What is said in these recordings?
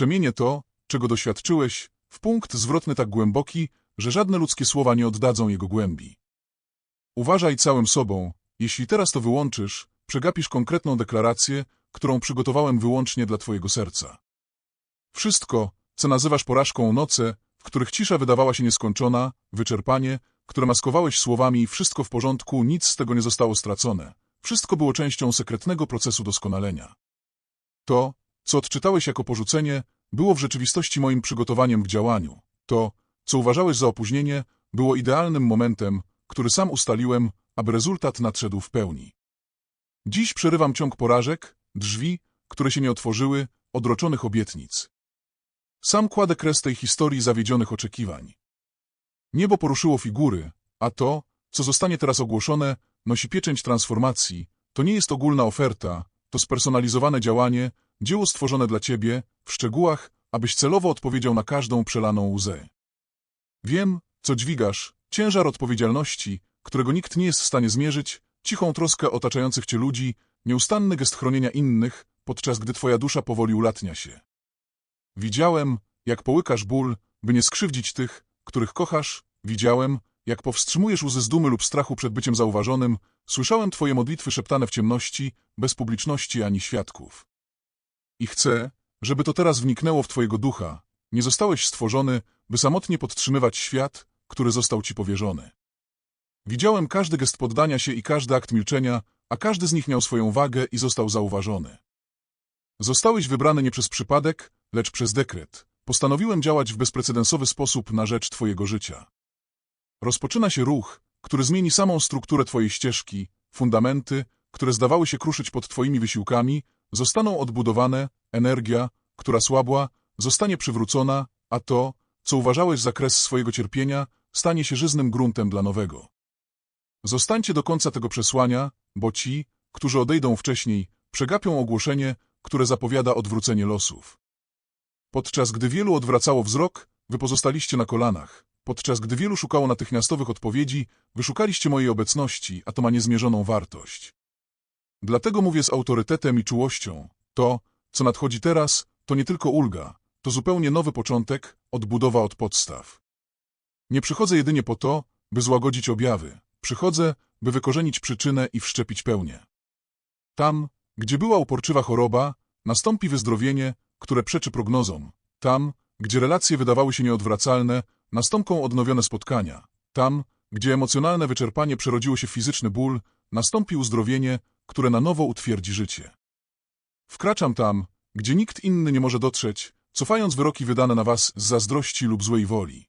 Przemienię to, czego doświadczyłeś, w punkt zwrotny tak głęboki, że żadne ludzkie słowa nie oddadzą jego głębi. Uważaj całym sobą, jeśli teraz to wyłączysz, przegapisz konkretną deklarację, którą przygotowałem wyłącznie dla twojego serca. Wszystko, co nazywasz porażką noce, w których cisza wydawała się nieskończona, wyczerpanie, które maskowałeś słowami wszystko w porządku, nic z tego nie zostało stracone. Wszystko było częścią sekretnego procesu doskonalenia. To, co odczytałeś jako porzucenie, było w rzeczywistości moim przygotowaniem k działaniu. To, co uważałeś za opóźnienie, było idealnym momentem, który sam ustaliłem, aby rezultat nadszedł w pełni. Dziś przerywam ciąg porażek, drzwi, które się nie otworzyły, odroczonych obietnic. Sam kładę kres tej historii zawiedzionych oczekiwań. Niebo poruszyło figury, a to, co zostanie teraz ogłoszone, nosi pieczęć transformacji. To nie jest ogólna oferta, to spersonalizowane działanie, dzieło stworzone dla ciebie, w szczegółach, abyś celowo odpowiedział na każdą przelaną łzę. Wiem, co dźwigasz, ciężar odpowiedzialności, którego nikt nie jest w stanie zmierzyć, cichą troskę otaczających cię ludzi, nieustanny gest chronienia innych, podczas gdy twoja dusza powoli ulatnia się. Widziałem, jak połykasz ból, by nie skrzywdzić tych, których kochasz, widziałem, jak powstrzymujesz łzy z dumy lub strachu przed byciem zauważonym, słyszałem twoje modlitwy szeptane w ciemności, bez publiczności ani świadków. I chcę, żeby to teraz wniknęło w twojego ducha. Nie zostałeś stworzony, by samotnie podtrzymywać świat, który został ci powierzony. Widziałem każdy gest poddania się i każdy akt milczenia, a każdy z nich miał swoją wagę i został zauważony. Zostałeś wybrany nie przez przypadek, lecz przez dekret. Postanowiłem działać w bezprecedensowy sposób na rzecz Twojego życia. Rozpoczyna się ruch, który zmieni samą strukturę Twojej ścieżki, fundamenty, które zdawały się kruszyć pod Twoimi wysiłkami, zostaną odbudowane, energia, która słabła, zostanie przywrócona, a to, co uważałeś za kres swojego cierpienia, stanie się żyznym gruntem dla nowego. Zostańcie do końca tego przesłania, bo ci, którzy odejdą wcześniej, przegapią ogłoszenie, które zapowiada odwrócenie losów. Podczas gdy wielu odwracało wzrok, wy pozostaliście na kolanach. Podczas gdy wielu szukało natychmiastowych odpowiedzi, wyszukaliście mojej obecności, a to ma niezmierzoną wartość. Dlatego mówię z autorytetem i czułością. To, co nadchodzi teraz, to nie tylko ulga, to zupełnie nowy początek, odbudowa od podstaw. Nie przychodzę jedynie po to, by złagodzić objawy. Przychodzę, by wykorzenić przyczynę i wszczepić pełnię. Tam, gdzie była uporczywa choroba, nastąpi wyzdrowienie, które przeczy prognozom. Tam, gdzie relacje wydawały się nieodwracalne, nastąpią odnowione spotkania. Tam, gdzie emocjonalne wyczerpanie przerodziło się w fizyczny ból, nastąpi uzdrowienie, które na nowo utwierdzi życie. Wkraczam tam, gdzie nikt inny nie może dotrzeć, cofając wyroki wydane na was z zazdrości lub złej woli.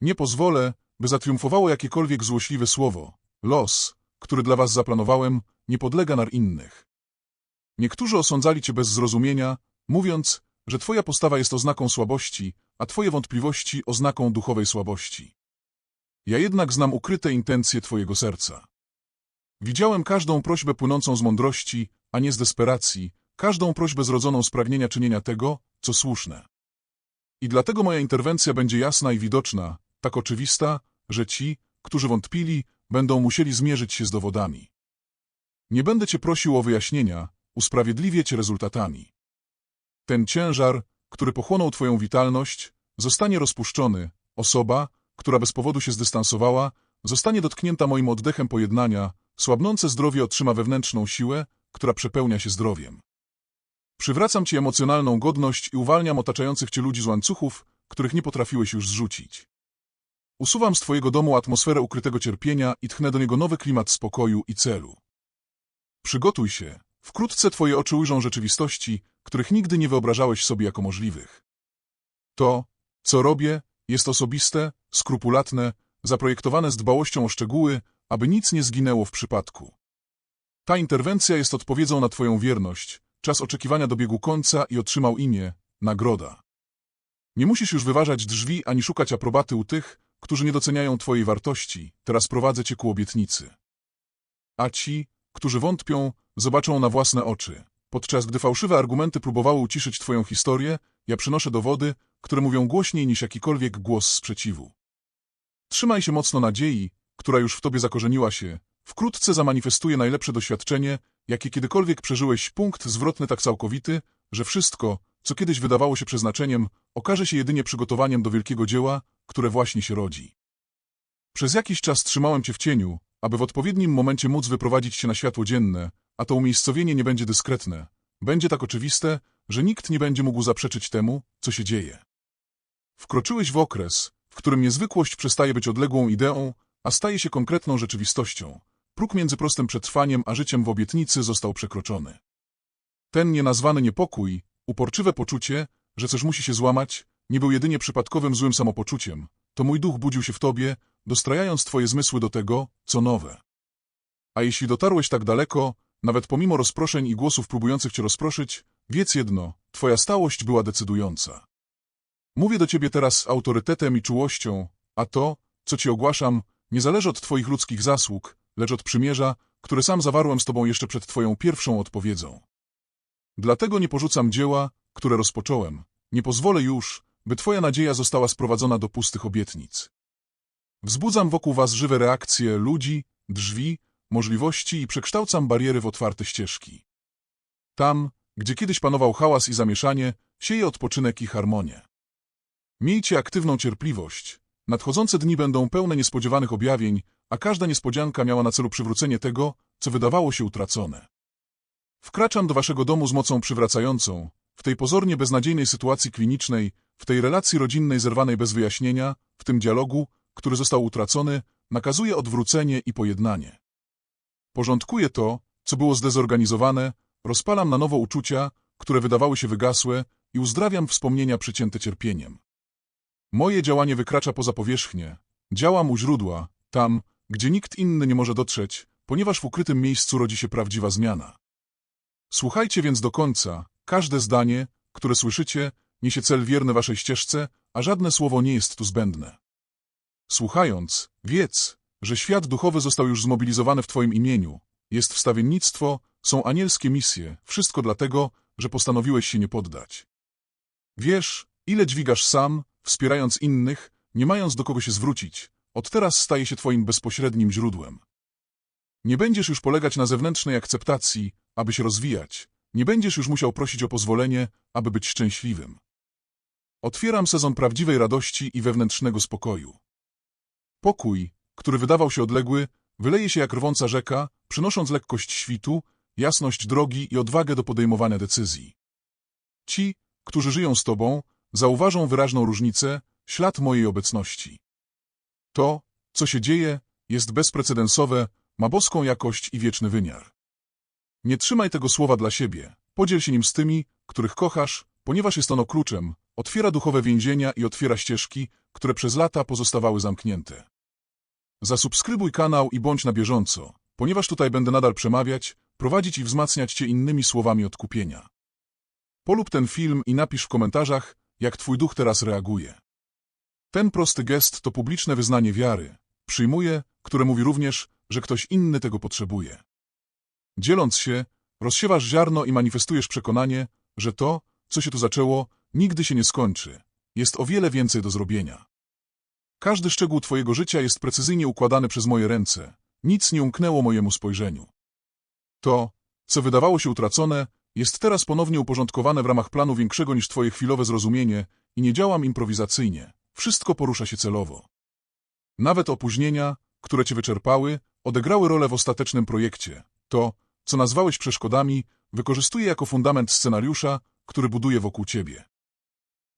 Nie pozwolę, by zatriumfowało jakiekolwiek złośliwe słowo. Los, który dla was zaplanowałem, nie podlega na innych. Niektórzy osądzali cię bez zrozumienia, mówiąc, że twoja postawa jest oznaką słabości, a twoje wątpliwości oznaką duchowej słabości. Ja jednak znam ukryte intencje twojego serca. Widziałem każdą prośbę płynącą z mądrości, a nie z desperacji, każdą prośbę zrodzoną z pragnienia czynienia tego, co słuszne. I dlatego moja interwencja będzie jasna i widoczna, tak oczywista, że ci, którzy wątpili, będą musieli zmierzyć się z dowodami. Nie będę cię prosił o wyjaśnienia, usprawiedliwię cię rezultatami. Ten ciężar, który pochłonął twoją witalność, zostanie rozpuszczony. Osoba, która bez powodu się zdystansowała, zostanie dotknięta moim oddechem pojednania, słabnące zdrowie otrzyma wewnętrzną siłę, która przepełnia się zdrowiem. Przywracam ci emocjonalną godność i uwalniam otaczających cię ludzi z łańcuchów, których nie potrafiłeś już zrzucić. Usuwam z twojego domu atmosferę ukrytego cierpienia i tchnę do niego nowy klimat spokoju i celu. Przygotuj się, wkrótce twoje oczy ujrzą rzeczywistości, których nigdy nie wyobrażałeś sobie jako możliwych. To, co robię, jest osobiste, skrupulatne, zaprojektowane z dbałością o szczegóły, aby nic nie zginęło w przypadku. Ta interwencja jest odpowiedzią na Twoją wierność, czas oczekiwania dobiegł końca i otrzymał imię, nagroda. Nie musisz już wyważać drzwi ani szukać aprobaty u tych, którzy nie doceniają Twojej wartości, teraz prowadzę Cię ku obietnicy. A ci, którzy wątpią, zobaczą na własne oczy. Podczas gdy fałszywe argumenty próbowały uciszyć Twoją historię, ja przynoszę dowody, które mówią głośniej niż jakikolwiek głos sprzeciwu. Trzymaj się mocno nadziei, która już w Tobie zakorzeniła się, wkrótce zamanifestuje najlepsze doświadczenie, jakie kiedykolwiek przeżyłeś punkt zwrotny tak całkowity, że wszystko, co kiedyś wydawało się przeznaczeniem, okaże się jedynie przygotowaniem do wielkiego dzieła, które właśnie się rodzi. Przez jakiś czas trzymałem cię w cieniu, aby w odpowiednim momencie móc wyprowadzić cię na światło dzienne, a to umiejscowienie nie będzie dyskretne. Będzie tak oczywiste, że nikt nie będzie mógł zaprzeczyć temu, co się dzieje. Wkroczyłeś w okres, w którym niezwykłość przestaje być odległą ideą, a staje się konkretną rzeczywistością. Próg między prostym przetrwaniem a życiem w obietnicy został przekroczony. Ten nienazwany niepokój, uporczywe poczucie, że coś musi się złamać, nie był jedynie przypadkowym złym samopoczuciem. To mój duch budził się w tobie, dostrajając twoje zmysły do tego, co nowe. A jeśli dotarłeś tak daleko, nawet pomimo rozproszeń i głosów próbujących cię rozproszyć, wiedz jedno, twoja stałość była decydująca. Mówię do ciebie teraz z autorytetem i czułością, a to, co ci ogłaszam, nie zależy od twoich ludzkich zasług, lecz od przymierza, które sam zawarłem z tobą jeszcze przed twoją pierwszą odpowiedzią. Dlatego nie porzucam dzieła, które rozpocząłem. Nie pozwolę już, by twoja nadzieja została sprowadzona do pustych obietnic. Wzbudzam wokół was żywe reakcje ludzi, drzwi, możliwości i przekształcam bariery w otwarte ścieżki. Tam, gdzie kiedyś panował hałas i zamieszanie, sieje odpoczynek i harmonię. Miejcie aktywną cierpliwość. Nadchodzące dni będą pełne niespodziewanych objawień, a każda niespodzianka miała na celu przywrócenie tego, co wydawało się utracone. Wkraczam do waszego domu z mocą przywracającą, w tej pozornie beznadziejnej sytuacji klinicznej, w tej relacji rodzinnej zerwanej bez wyjaśnienia, w tym dialogu, który został utracony, nakazuję odwrócenie i pojednanie. Porządkuję to, co było zdezorganizowane, rozpalam na nowo uczucia, które wydawały się wygasłe i uzdrawiam wspomnienia przycięte cierpieniem. Moje działanie wykracza poza powierzchnię. Działam u źródła, tam, gdzie nikt inny nie może dotrzeć, ponieważ w ukrytym miejscu rodzi się prawdziwa zmiana. Słuchajcie więc do końca, każde zdanie, które słyszycie, niesie cel wierny waszej ścieżce, a żadne słowo nie jest tu zbędne. Słuchając, wiedz, że świat duchowy został już zmobilizowany w Twoim imieniu, jest wstawiennictwo, są anielskie misje, wszystko dlatego, że postanowiłeś się nie poddać. Wiesz, ile dźwigasz sam, wspierając innych, nie mając do kogo się zwrócić, od teraz staje się Twoim bezpośrednim źródłem. Nie będziesz już polegać na zewnętrznej akceptacji, aby się rozwijać, nie będziesz już musiał prosić o pozwolenie, aby być szczęśliwym. Otwieram sezon prawdziwej radości i wewnętrznego spokoju. Pokój, który wydawał się odległy, wyleje się jak rwąca rzeka, przynosząc lekkość świtu, jasność drogi i odwagę do podejmowania decyzji. Ci, którzy żyją z Tobą, zauważą wyraźną różnicę, ślad mojej obecności. To, co się dzieje, jest bezprecedensowe, ma boską jakość i wieczny wymiar. Nie trzymaj tego słowa dla siebie, podziel się nim z tymi, których kochasz, ponieważ jest ono kluczem, otwiera duchowe więzienia i otwiera ścieżki, które przez lata pozostawały zamknięte. Zasubskrybuj kanał i bądź na bieżąco, ponieważ tutaj będę nadal przemawiać, prowadzić i wzmacniać Cię innymi słowami odkupienia. Polub ten film i napisz w komentarzach, jak Twój duch teraz reaguje. Ten prosty gest to publiczne wyznanie wiary, przyjmuję, które mówi również, że ktoś inny tego potrzebuje. Dzieląc się, rozsiewasz ziarno i manifestujesz przekonanie, że to, co się tu zaczęło, nigdy się nie skończy. Jest o wiele więcej do zrobienia. Każdy szczegół Twojego życia jest precyzyjnie układany przez moje ręce. Nic nie umknęło mojemu spojrzeniu. To, co wydawało się utracone, jest teraz ponownie uporządkowane w ramach planu większego niż Twoje chwilowe zrozumienie i nie działam improwizacyjnie. Wszystko porusza się celowo. Nawet opóźnienia, które Cię wyczerpały, odegrały rolę w ostatecznym projekcie. To, co nazwałeś przeszkodami, wykorzystuję jako fundament scenariusza, który buduje wokół Ciebie.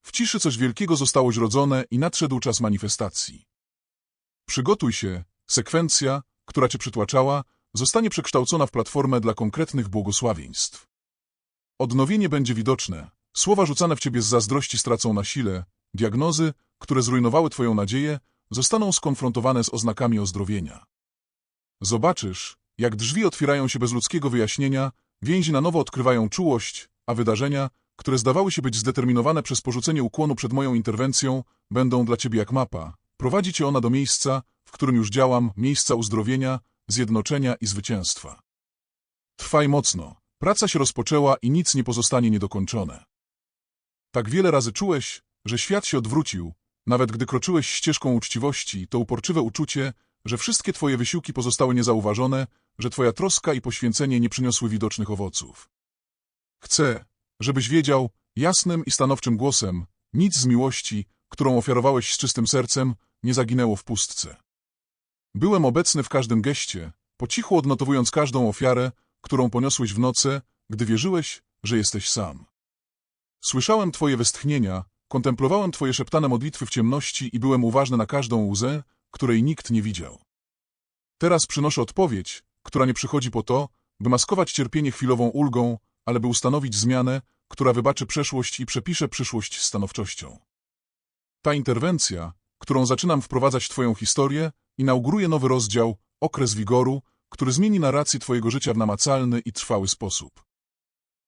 W ciszy coś wielkiego zostało zrodzone i nadszedł czas manifestacji. Przygotuj się, sekwencja, która cię przytłaczała, zostanie przekształcona w platformę dla konkretnych błogosławieństw. Odnowienie będzie widoczne, słowa rzucane w ciebie z zazdrości stracą na sile, diagnozy, które zrujnowały twoją nadzieję, zostaną skonfrontowane z oznakami ozdrowienia. Zobaczysz, jak drzwi otwierają się bez ludzkiego wyjaśnienia, więzi na nowo odkrywają czułość, a wydarzenia, które zdawały się być zdeterminowane przez porzucenie ukłonu przed moją interwencją, będą dla ciebie jak mapa. Prowadzi cię ona do miejsca, w którym już działam, miejsca uzdrowienia, zjednoczenia i zwycięstwa. Trwaj mocno. Praca się rozpoczęła i nic nie pozostanie niedokończone. Tak wiele razy czułeś, że świat się odwrócił, nawet gdy kroczyłeś ścieżką uczciwości, to uporczywe uczucie, że wszystkie twoje wysiłki pozostały niezauważone, że twoja troska i poświęcenie nie przyniosły widocznych owoców. Chcę, żebyś wiedział, Jasnym i stanowczym głosem, nic z miłości, którą ofiarowałeś z czystym sercem, nie zaginęło w pustce. Byłem obecny w każdym geście, po cichu odnotowując każdą ofiarę, którą poniosłeś w nocy, gdy wierzyłeś, że jesteś sam. Słyszałem Twoje westchnienia, kontemplowałem Twoje szeptane modlitwy w ciemności i byłem uważny na każdą łzę, której nikt nie widział. Teraz przynoszę odpowiedź, która nie przychodzi po to, by maskować cierpienie chwilową ulgą, ale by ustanowić zmianę, która wybaczy przeszłość i przepisze przyszłość stanowczością. Ta interwencja, którą zaczynam wprowadzać w Twoją historię, inauguruje nowy rozdział, okres wigoru, który zmieni narrację Twojego życia w namacalny i trwały sposób.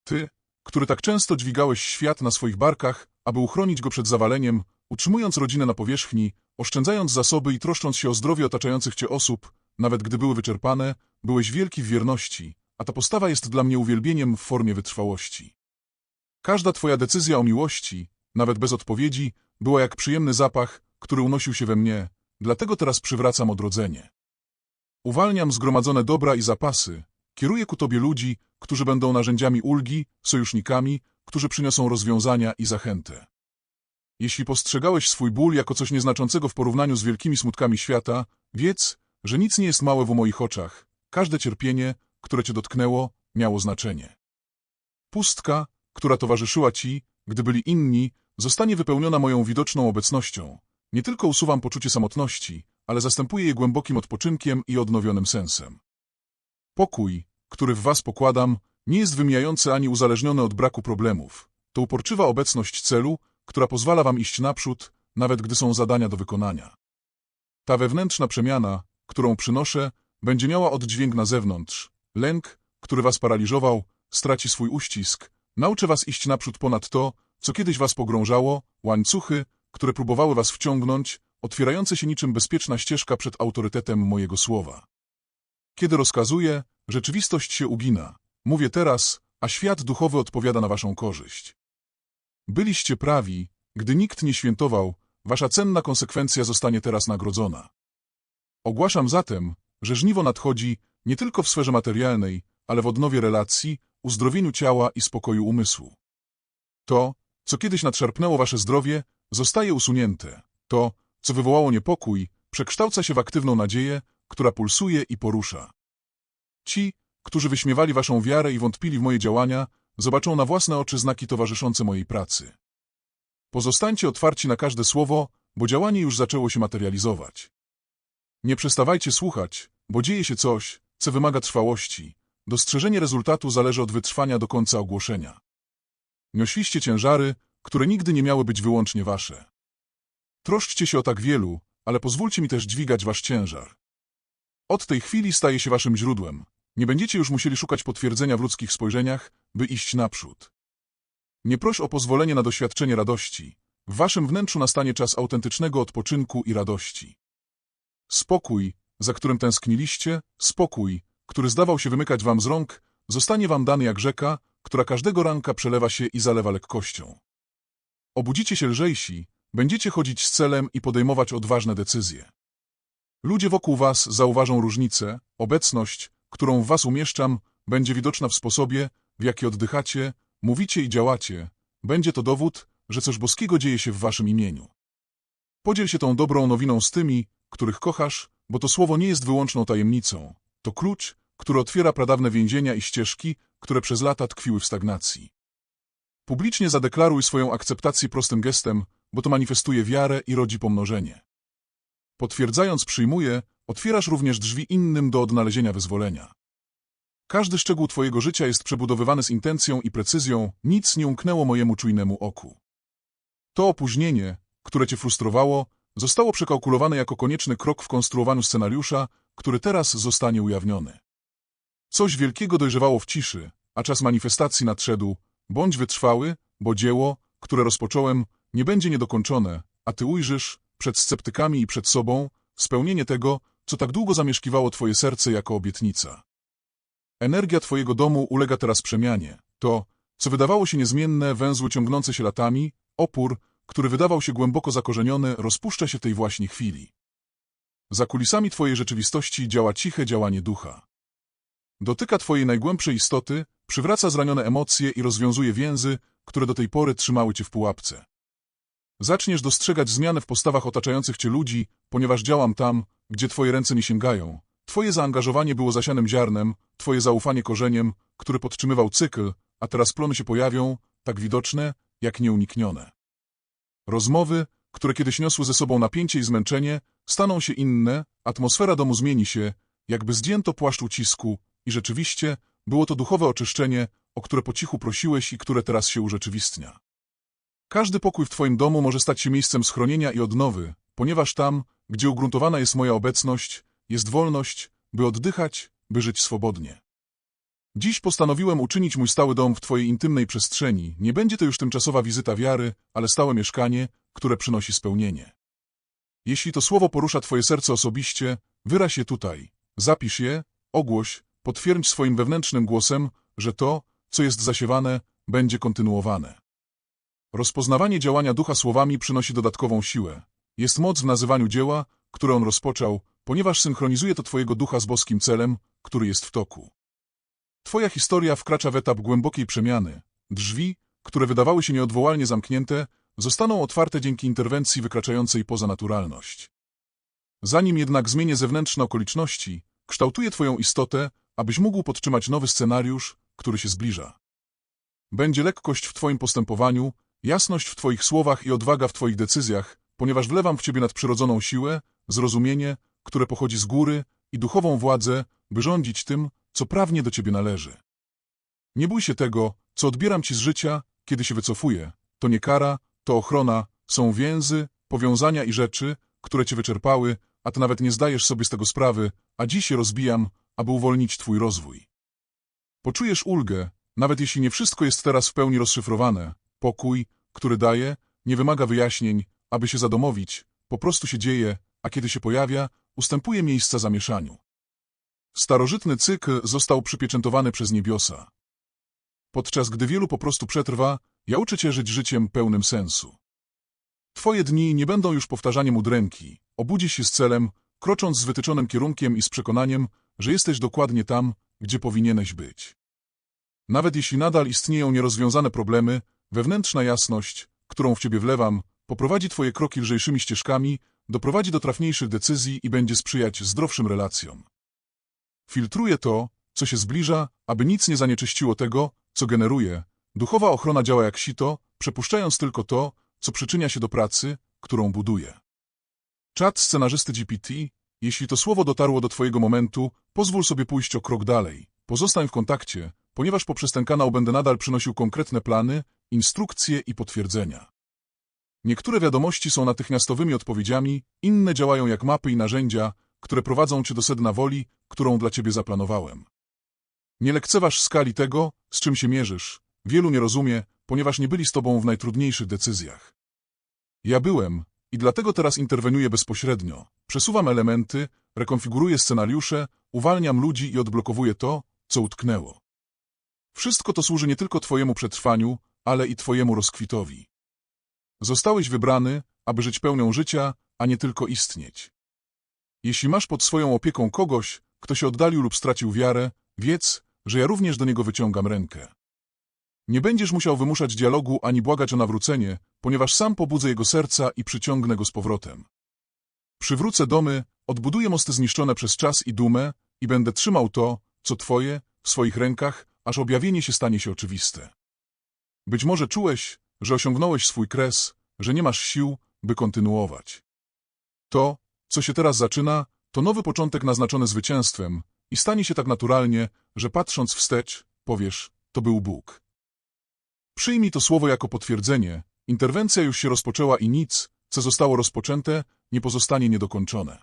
Ty, który tak często dźwigałeś świat na swoich barkach, aby uchronić go przed zawaleniem, utrzymując rodzinę na powierzchni, oszczędzając zasoby i troszcząc się o zdrowie otaczających Cię osób, nawet gdy były wyczerpane, byłeś wielki w wierności, a ta postawa jest dla mnie uwielbieniem w formie wytrwałości. Każda Twoja decyzja o miłości, nawet bez odpowiedzi, była jak przyjemny zapach, który unosił się we mnie, dlatego teraz przywracam odrodzenie. Uwalniam zgromadzone dobra i zapasy, kieruję ku Tobie ludzi, którzy będą narzędziami ulgi, sojusznikami, którzy przyniosą rozwiązania i zachętę. Jeśli postrzegałeś swój ból jako coś nieznaczącego w porównaniu z wielkimi smutkami świata, wiedz, że nic nie jest małe w moich oczach. Każde cierpienie, które cię dotknęło, miało znaczenie. Pustka, która towarzyszyła ci, gdy byli inni, zostanie wypełniona moją widoczną obecnością. Nie tylko usuwam poczucie samotności, ale zastępuję je głębokim odpoczynkiem i odnowionym sensem. Pokój, który w was pokładam, nie jest wymijający ani uzależniony od braku problemów. To uporczywa obecność celu, która pozwala wam iść naprzód, nawet gdy są zadania do wykonania. Ta wewnętrzna przemiana, którą przynoszę, będzie miała oddźwięk na zewnątrz. Lęk, który was paraliżował, straci swój uścisk. Nauczę was iść naprzód ponad to, co kiedyś was pogrążało, łańcuchy, które próbowały was wciągnąć, otwierające się niczym bezpieczna ścieżka przed autorytetem mojego słowa. Kiedy rozkazuję, rzeczywistość się ugina. Mówię teraz, a świat duchowy odpowiada na waszą korzyść. Byliście prawi, gdy nikt nie świętował, wasza cenna konsekwencja zostanie teraz nagrodzona. Ogłaszam zatem, że żniwo nadchodzi nie tylko w sferze materialnej, ale w odnowie relacji, uzdrowieniu ciała i spokoju umysłu. To, co kiedyś nadszarpnęło wasze zdrowie, zostaje usunięte. To, co wywołało niepokój, przekształca się w aktywną nadzieję, która pulsuje i porusza. Ci, którzy wyśmiewali waszą wiarę i wątpili w moje działania, zobaczą na własne oczy znaki towarzyszące mojej pracy. Pozostańcie otwarci na każde słowo, bo działanie już zaczęło się materializować. Nie przestawajcie słuchać, bo dzieje się coś, co wymaga trwałości. Dostrzeżenie rezultatu zależy od wytrwania do końca ogłoszenia. Niosliście ciężary, które nigdy nie miały być wyłącznie wasze. Troszczcie się o tak wielu, ale pozwólcie mi też dźwigać wasz ciężar. Od tej chwili staje się waszym źródłem. Nie będziecie już musieli szukać potwierdzenia w ludzkich spojrzeniach, by iść naprzód. Nie proś o pozwolenie na doświadczenie radości. W waszym wnętrzu nastanie czas autentycznego odpoczynku i radości. Spokój, za którym tęskniliście, spokój, który zdawał się wymykać wam z rąk, zostanie wam dany jak rzeka, która każdego ranka przelewa się i zalewa lekkością. Obudzicie się lżejsi, będziecie chodzić z celem i podejmować odważne decyzje. Ludzie wokół was zauważą różnicę, obecność, którą w was umieszczam, będzie widoczna w sposobie, w jaki oddychacie, mówicie i działacie. Będzie to dowód, że coś boskiego dzieje się w waszym imieniu. Podziel się tą dobrą nowiną z tymi, których kochasz, bo to słowo nie jest wyłączną tajemnicą. To klucz, który otwiera pradawne więzienia i ścieżki, które przez lata tkwiły w stagnacji. Publicznie zadeklaruj swoją akceptację prostym gestem, bo to manifestuje wiarę i rodzi pomnożenie. Potwierdzając przyjmuję, otwierasz również drzwi innym do odnalezienia wyzwolenia. Każdy szczegół Twojego życia jest przebudowywany z intencją i precyzją, nic nie umknęło mojemu czujnemu oku. To opóźnienie, które Cię frustrowało, zostało przekalkulowane jako konieczny krok w konstruowaniu scenariusza, który teraz zostanie ujawniony. Coś wielkiego dojrzewało w ciszy, a czas manifestacji nadszedł. Bądź wytrwały, bo dzieło, które rozpocząłem, nie będzie niedokończone, a Ty ujrzysz, przed sceptykami i przed sobą, spełnienie tego, co tak długo zamieszkiwało Twoje serce jako obietnica. Energia Twojego domu ulega teraz przemianie. To, co wydawało się niezmienne, węzły ciągnące się latami, opór, który wydawał się głęboko zakorzeniony, rozpuszcza się w tej właśnie chwili. Za kulisami Twojej rzeczywistości działa ciche działanie ducha. Dotyka Twojej najgłębszej istoty, przywraca zranione emocje i rozwiązuje więzy, które do tej pory trzymały cię w pułapce. Zaczniesz dostrzegać zmianę w postawach otaczających cię ludzi, ponieważ działam tam, gdzie twoje ręce nie sięgają. Twoje zaangażowanie było zasianym ziarnem, twoje zaufanie korzeniem, który podtrzymywał cykl, a teraz plony się pojawią, tak widoczne, jak nieuniknione. Rozmowy, które kiedyś niosły ze sobą napięcie i zmęczenie, staną się inne, atmosfera domu zmieni się, jakby zdjęto płaszcz ucisku i rzeczywiście było to duchowe oczyszczenie, o które po cichu prosiłeś i które teraz się urzeczywistnia. Każdy pokój w Twoim domu może stać się miejscem schronienia i odnowy, ponieważ tam, gdzie ugruntowana jest moja obecność, jest wolność, by oddychać, by żyć swobodnie. Dziś postanowiłem uczynić mój stały dom w Twojej intymnej przestrzeni. Nie będzie to już tymczasowa wizyta wiary, ale stałe mieszkanie, które przynosi spełnienie. Jeśli to słowo porusza Twoje serce osobiście, wyraź je tutaj, zapisz je, ogłoś, potwierdź swoim wewnętrznym głosem, że to, co jest zasiewane, będzie kontynuowane. Rozpoznawanie działania ducha słowami przynosi dodatkową siłę. Jest moc w nazywaniu dzieła, które on rozpoczął, ponieważ synchronizuje to Twojego ducha z boskim celem, który jest w toku. Twoja historia wkracza w etap głębokiej przemiany. Drzwi, które wydawały się nieodwołalnie zamknięte, zostaną otwarte dzięki interwencji wykraczającej poza naturalność. Zanim jednak zmienię zewnętrzne okoliczności, kształtuję Twoją istotę, abyś mógł podtrzymać nowy scenariusz, który się zbliża. Będzie lekkość w Twoim postępowaniu, jasność w Twoich słowach i odwaga w Twoich decyzjach, ponieważ wlewam w Ciebie nadprzyrodzoną siłę, zrozumienie, które pochodzi z góry i duchową władzę, by rządzić tym, co prawnie do Ciebie należy. Nie bój się tego, co odbieram Ci z życia, kiedy się wycofuję. To nie kara, to ochrona, są więzy, powiązania i rzeczy, które Cię wyczerpały, a Ty nawet nie zdajesz sobie z tego sprawy, a dziś je rozbijam, aby uwolnić Twój rozwój. Poczujesz ulgę, nawet jeśli nie wszystko jest teraz w pełni rozszyfrowane. Pokój, który daje, nie wymaga wyjaśnień, aby się zadomowić, po prostu się dzieje, a kiedy się pojawia, ustępuje miejsca zamieszaniu. Starożytny cykl został przypieczętowany przez niebiosa. Podczas gdy wielu po prostu przetrwa, ja uczę cię żyć życiem pełnym sensu. Twoje dni nie będą już powtarzaniem udręki. Obudzisz się z celem, krocząc z wytyczonym kierunkiem i z przekonaniem, że jesteś dokładnie tam, gdzie powinieneś być. Nawet jeśli nadal istnieją nierozwiązane problemy, wewnętrzna jasność, którą w ciebie wlewam, poprowadzi twoje kroki lżejszymi ścieżkami, doprowadzi do trafniejszych decyzji i będzie sprzyjać zdrowszym relacjom. Filtruje to, co się zbliża, aby nic nie zanieczyściło tego, co generuje. Duchowa ochrona działa jak sito, przepuszczając tylko to, co przyczynia się do pracy, którą buduje. Czat scenarzysty GPT, jeśli to słowo dotarło do Twojego momentu, pozwól sobie pójść o krok dalej. Pozostań w kontakcie, ponieważ poprzez ten kanał będę nadal przynosił konkretne plany, instrukcje i potwierdzenia. Niektóre wiadomości są natychmiastowymi odpowiedziami, inne działają jak mapy i narzędzia, które prowadzą cię do sedna woli, którą dla ciebie zaplanowałem. Nie lekceważ skali tego, z czym się mierzysz. Wielu nie rozumie, ponieważ nie byli z tobą w najtrudniejszych decyzjach. Ja byłem i dlatego teraz interweniuję bezpośrednio. Przesuwam elementy, rekonfiguruję scenariusze, uwalniam ludzi i odblokowuję to, co utknęło. Wszystko to służy nie tylko twojemu przetrwaniu, ale i twojemu rozkwitowi. Zostałeś wybrany, aby żyć pełnią życia, a nie tylko istnieć. Jeśli masz pod swoją opieką kogoś, kto się oddalił lub stracił wiarę, wiedz, że ja również do niego wyciągam rękę. Nie będziesz musiał wymuszać dialogu ani błagać o nawrócenie, ponieważ sam pobudzę jego serca i przyciągnę go z powrotem. Przywrócę domy, odbuduję mosty zniszczone przez czas i dumę i będę trzymał to, co twoje, w swoich rękach, aż objawienie się stanie się oczywiste. Być może czułeś, że osiągnąłeś swój kres, że nie masz sił, by kontynuować. To, co się teraz zaczyna, to nowy początek naznaczony zwycięstwem i stanie się tak naturalnie, że patrząc wstecz, powiesz, to był Bóg. Przyjmij to słowo jako potwierdzenie, interwencja już się rozpoczęła i nic, co zostało rozpoczęte, nie pozostanie niedokończone.